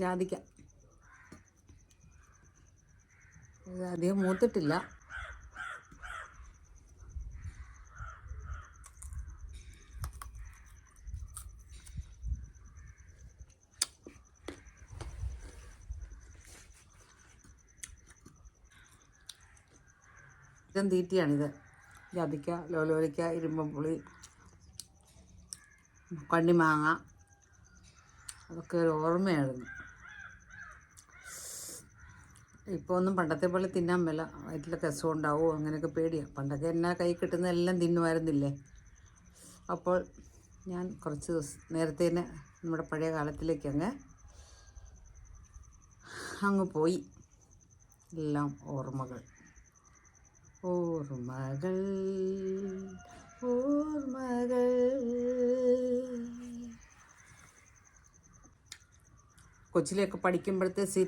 ജാതിക്ക. അധികം മൂത്തിട്ടില്ല. ഇതും തീറ്റിയാണിത്. ജാതിക്ക ലോലോലിക്ക ഇരുമ്പുളി കണ്ണിമാങ്ങ. അതൊക്കെ ഒരു ഓർമ്മയായിരുന്നു. ഇപ്പോൾ ഒന്നും പണ്ടത്തെ പോലെ തിന്നാൻ മേല. വയറ്റിലൊക്കെ ഉണ്ടാവുമോ അങ്ങനെയൊക്കെ പേടിയാണ് പണ്ടൊക്കെ എന്നാ കൈ കിട്ടുന്ന എല്ലാം തിന്നുമായിരുന്നില്ലേ? അപ്പോൾ ഞാൻ കുറച്ച് ദിവസം നേരത്തെ തന്നെ നമ്മുടെ പഴയ കാലത്തിലേക്ക് അങ്ങ് അങ്ങ് പോയി. എല്ലാം ഓർമ്മകൾ. ഓർമ്മകൾ ഓർമ്മകൾ. കൊച്ചിലെയൊക്കെ പഠിക്കുമ്പോഴത്തെ സീറ്റ്